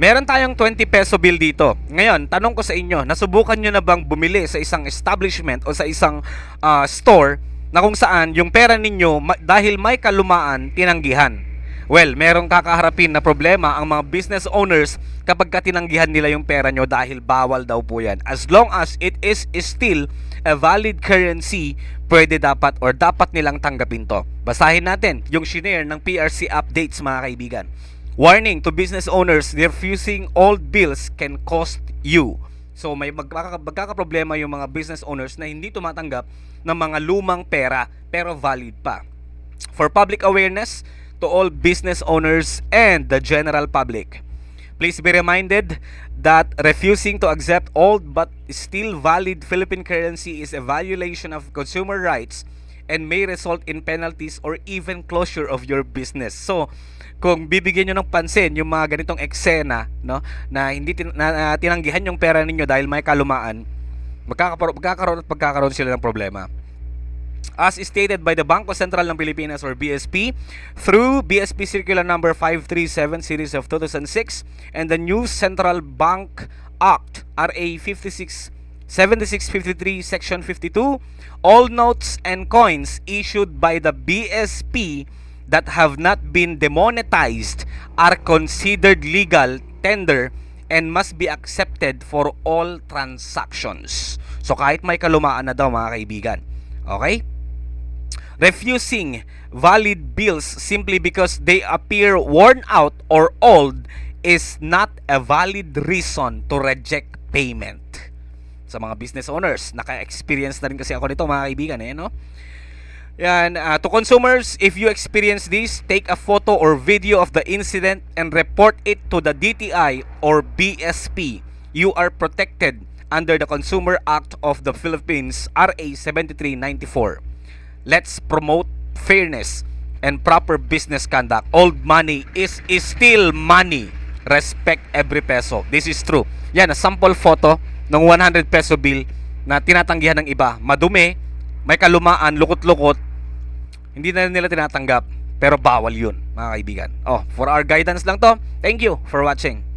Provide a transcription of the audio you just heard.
Meron tayong 20 peso bill dito. Ngayon, tanong ko sa inyo, nasubukan nyo na bang bumili sa isang establishment o sa isang ah, store na kung saan yung pera ninyo ma- dahil may kalumaan, tinanggihan? Well, merong kakaharapin na problema ang mga business owners kapag ka tinanggihan nila yung pera nyo dahil bawal daw po yan. As long as it is still a valid currency, pwede dapat or dapat nilang tanggapin to. Basahin natin yung shinare ng PRC updates mga kaibigan. Warning to business owners, refusing old bills can cost you. So may magkaka- magkakaproblema yung mga business owners na hindi tumatanggap ng mga lumang pera pero valid pa. For public awareness to all business owners and the general public. Please be reminded that refusing to accept old but still valid Philippine currency is a violation of consumer rights and may result in penalties or even closure of your business. So, kung bibigyan nyo ng pansin yung mga ganitong eksena, no, na hindi tin- na, na tinanggihan yung pera ninyo dahil may kalumaan, magkakaroon, magkakaroon at magkakaroon sila ng problema as stated by the Bangko Sentral ng Pilipinas or BSP through BSP Circular number 537 series of 2006 and the new Central Bank Act RA 56 7653 section 52 all notes and coins issued by the BSP that have not been demonetized are considered legal tender and must be accepted for all transactions. So kahit may kalumaan na daw mga kaibigan. Okay? Refusing valid bills simply because they appear worn out or old is not a valid reason to reject payment. Sa mga business owners, naka-experience na rin kasi ako nito mga kaibigan eh, no? Yan, ah, to consumers, if you experience this, take a photo or video of the incident and report it to the DTI or BSP. You are protected under the Consumer Act of the Philippines, RA 7394. Let's promote fairness and proper business conduct. Old money is, is still money. Respect every peso. This is true. Yan, a sample photo ng 100 peso bill na tinatanggihan ng iba. Madumi, may kalumaan, lukot-lukot, hindi na nila tinatanggap, pero bawal yun, mga kaibigan. Oh, for our guidance lang to. Thank you for watching.